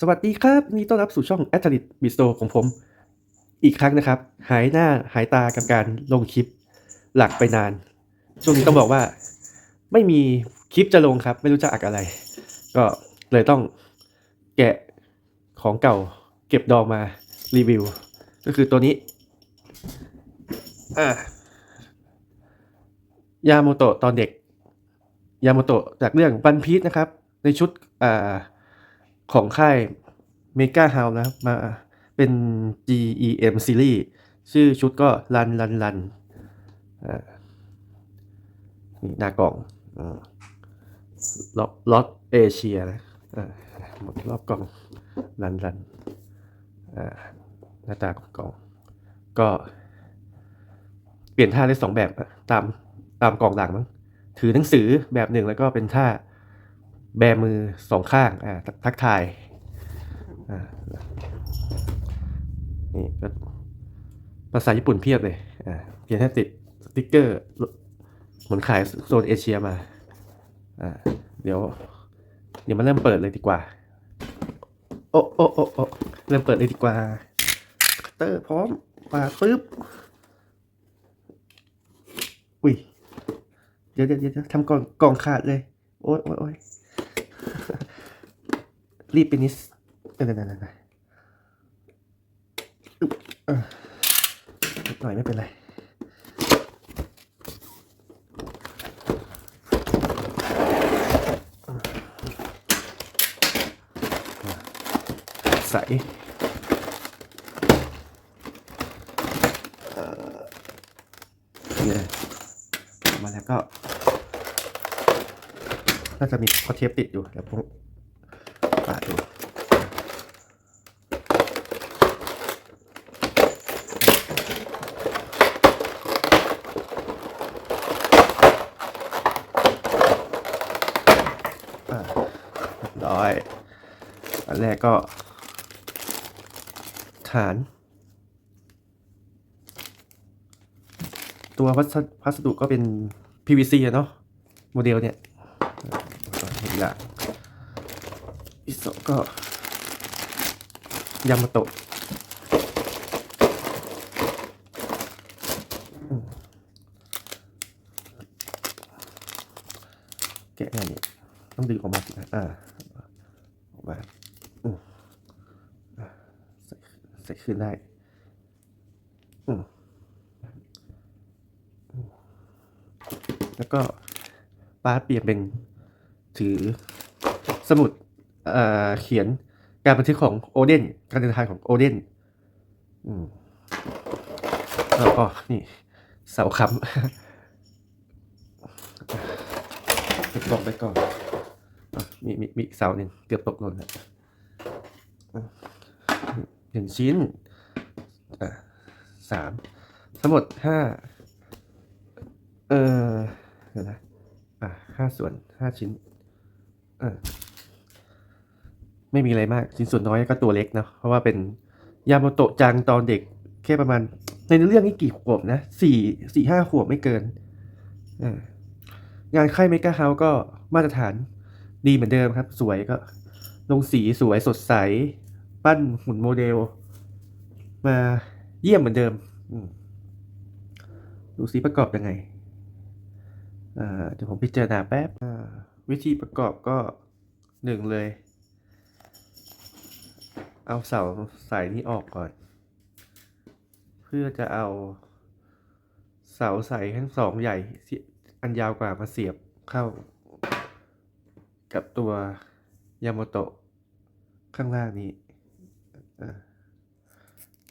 สวัสดีครับยินดีต้อนรับสู่ช่อง a t l e t b i s t r o ของผม อีกครั้งนะครับ หายหน้าหายตากับการลงคลิปหลักไปนาน ช่วงนี้ต้องบอกว่า ไม่มีคลิปจะลงครับ ไม่รู้จะอักอะไร ก็เลยต้องแกะของเก่าเก็บดองมารีวิว ก็คือตัวนี้อ่ายาโมโตะตอนเด็ก ยาโมโตะจากเรื่องวันพี e นะครับ ในชุดอ่า ของค่ายเมกาเฮานะครับมาเป็น GEM Series ชื่อชุดก็รันรันรันอ่านี่หน้ากล่องล็อตล็อตเอเชียนะหมดรอบกล่องรันรันหน้าตาของกล่อง ก็เปลี่ยนท่าได้สองแบบตามตามกล่องหลังมั้งถือหนังสือแบบหนึ่งแล้วก็เป็นท่า แบมือสองข้างอ่าทักทายอ่านี่ก็ภาษาญี่ปุ่นเพียบเลยอ่าเพียงแค่ติดสติ๊กเกอร์เหมือนขายโซนเอเชียมาอ่าเดี๋ยว เดี๋ยวมาเริ่มเปิดเลยดีกว่า โอ้โอ้โอ้โอ้เริ่มเปิดเลยดีกว่าคัตเตอร์พร้อมปาปึ๊บอุ้ยเดี๋ยวเดี๋ยวเดี๋ยวทำกล่องกล่องขาดเลย โอ๊ยโอ๊ยโอ๊ย รีบไปนิดเดี๋ยวเดี๋ยวเดี๋ยวเดี๋ยวอึ๊บเออนิดหน่อยไม่เป็นไรใสมาแล้วก็ น่าจะมีคอเทปติดอยู่เดี๋ยวผมาดดูอ่าเร้อย อันแรกก็ ฐาน ตัววัสดุพัสดุก็เป็น PVC อะเนาะโมเดลเนี่ยเห็นละอิโซก็ยามาโตะแกะไงเนี่ยต้องดึงออกมาสิอ่า มาอืมอ่าใส่ใส่ขึ้นได้แล้วก็ป้าเปลี่ยนเป็นถือสมุดเเขียนการบันทึกของโอเดนการเดินทางของโอเดนอืมแล้วก็นี่เสาค้ำเก็บตกไปก่อน มีมีมีเสาหนึ่งเกือบตกหล่นแล้วหนึ่งชิ้นสามทั้งหมดห้าเออเดี๋ยวนะอะห้าส่วนห้าชิ้นเออไม่มีอะไรมากชิ้นส่วนน้อยก็ตัวเล็กนะเพราะว่าเป็นยาโมโตะจังตอนเด็กแค่ประมาณ ในเรื่องนี้กี่ขวบนะสี่สี่ห้าขวบไม่เกินงานค่ายเมกาเฮาก็มาตรฐาน ดีเหมือนเดิมครับ สวยก็ลงสีสวยสดใส ปั้นหุ่นโมเดล มาเยี่ยมเหมือนเดิมดูซิประกอบยังไงเดี๋ยวผมพิจารณาแป๊บวิธีประกอบก็หนึ่งเลย เอาเสาสายนี้ออกก่อน เพื่อจะเอาเสาสายทั้งสองใหญ่อันยาวกว่ามาเสียบเข้า กับตัวยาโมโตะข้างล่างนี้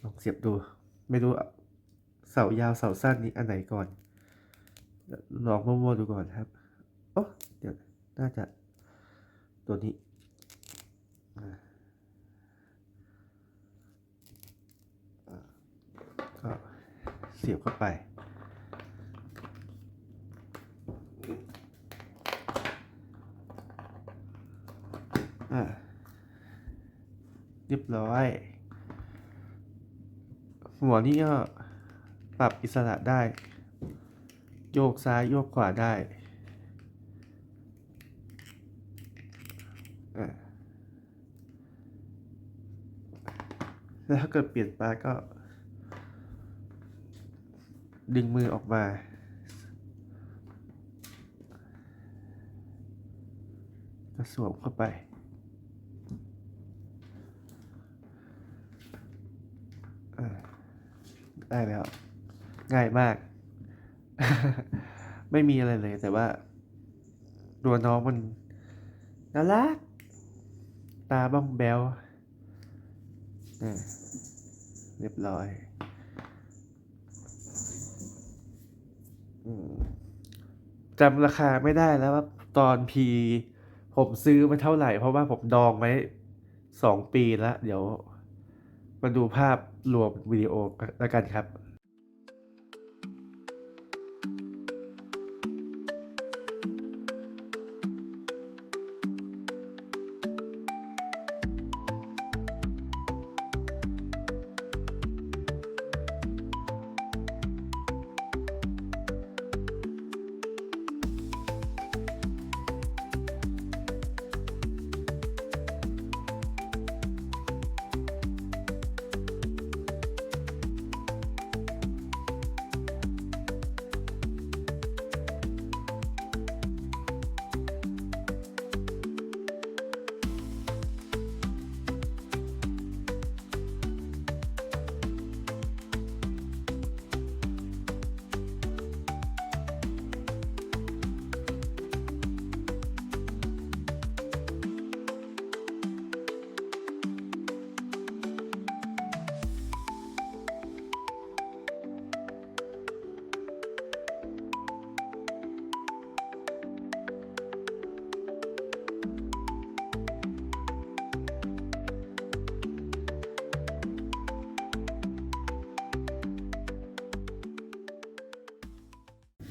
ลองเสียบดู ไม่รู้เสายาวเสาสั้นนี้อันไหนก่อน ลองมั่วๆดูก่อนครับโอ้เดี๋ยวน่าจะตัวนี้ก็เสียบเข้าไป อ่า เรียบร้อย หัวนี่ก็ปรับอิสระได้ โยกซ้ายโยกขวาได้แล้วถ้าเกิดเปลี่ยนปลาก็ ดึงมือออกมาก็สวมเข้าไป อ่า ได้แล้ว ง่ายมาก ไม่มีอะไรเลย แต่ว่าตัวน้องมันน่ารัก ตาบ้องแบวเรียบร้อยจำราคาไม่ได้แล้วว่าตอนพีผมซื้อมาเท่าไหร่ เพราะว่าผมดองไว้สองปีแล้ว เดี๋ยว มาดูภาพรวมวิดีโอแล้วกันครับ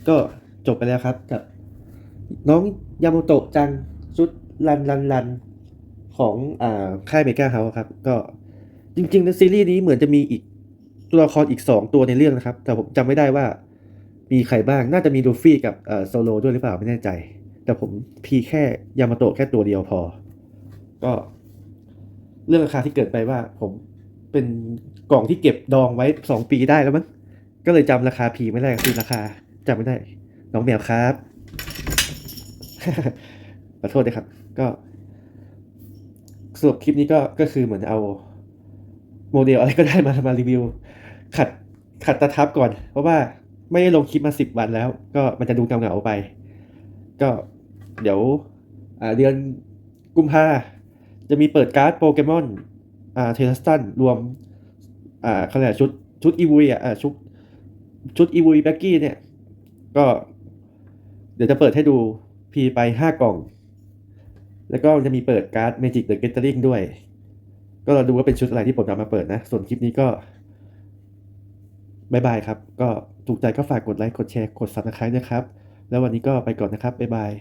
ก็จบไปแล้วครับกับ น้องยาโมโตะจังชุดรันรันรันของอ่าค่ายเมกาเฮาครับ ก็จริงๆในซีรีส์นี้เหมือนจะมีอีกตัวละครอีกสองตัวในเรื่องนะครับ แต่ผมจำไม่ได้ว่ามีใครบ้าง น่าจะมีลูฟี่กับเอ่อโซโลด้วยหรือเปล่าไม่แน่ใจ แต่ผมพีแค่ยามาโตะแค่ตัวเดียวพอ ก็เรื่องราคาที่เกิดไปว่า ผมเป็นกล่องที่เก็บดองไว้สองปีได้แล้วมั้งก็เลยจำราคาพีไม่ได้คือราคา จำไม่ได้ น้องแมวครับขอโทษด้วยครับ ก็สรุปคลิปนี้ก็ก็คือเหมือนเอา โมเดลอะไรก็ได้มามารีวิว ขัดขัดตะทับก่อน เพราะว่าไม่ได้ลงคลิปมาสิบวันแล้ว ก็มันจะดูเงาเงาๆไป ก็เดี๋ยวเดือนกุมภาจะมีเปิดการ์ดโปเกมอนอ่าเทเลสตันรวมอ่าเขาเรียกชุดชุดอีวีอะอ่าชุดชุดอีวีแบ็กกี้เนี่ย ก็เดี๋ยวจะเปิดให้ดูพีไปห้ากล่อง แล้วก็จะมีเปิดการ์ด Magic the Gathering ด้วย ก็เราดูว่าเป็นชุดอะไรที่ผมนำมาเปิดนะ ส่วนคลิปนี้ก็บายบายครับ ก็ถูกใจก็ฝากกดไลค์ กดแชร์ กด subscribe นะครับ แล้ววันนี้ก็ไปก่อนนะครับบายบาย